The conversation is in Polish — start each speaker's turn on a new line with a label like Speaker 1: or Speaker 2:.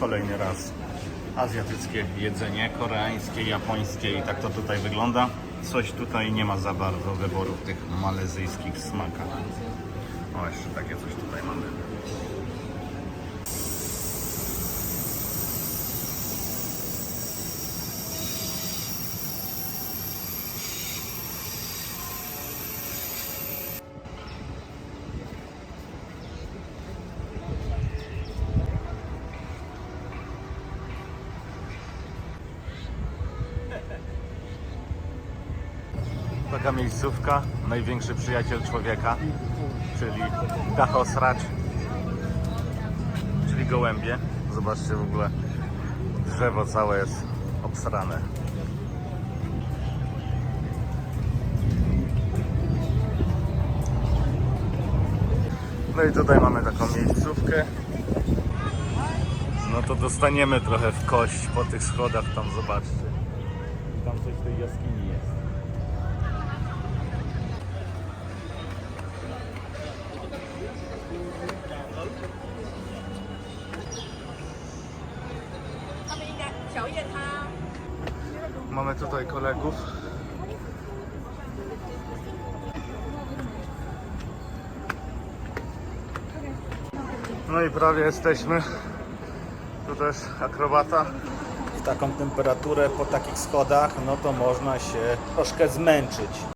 Speaker 1: Kolejny raz azjatyckie jedzenie, koreańskie, japońskie i tak to tutaj wygląda. Coś tutaj nie ma za bardzo wyboru w tych malezyjskich smakach. O, jeszcze takie coś tutaj mamy. Taka miejscówka, największy przyjaciel człowieka, czyli dachosracz, czyli gołębie. Zobaczcie w ogóle, drzewo całe jest obsrane. No i tutaj mamy taką miejscówkę. No to dostaniemy trochę w kość po tych schodach, tam zobaczcie. Tam coś w tej jaskini jest. Mamy tutaj kolegów. No i prawie jesteśmy. Tu też akrobata. W taką temperaturę po takich schodach, no to można się troszkę zmęczyć.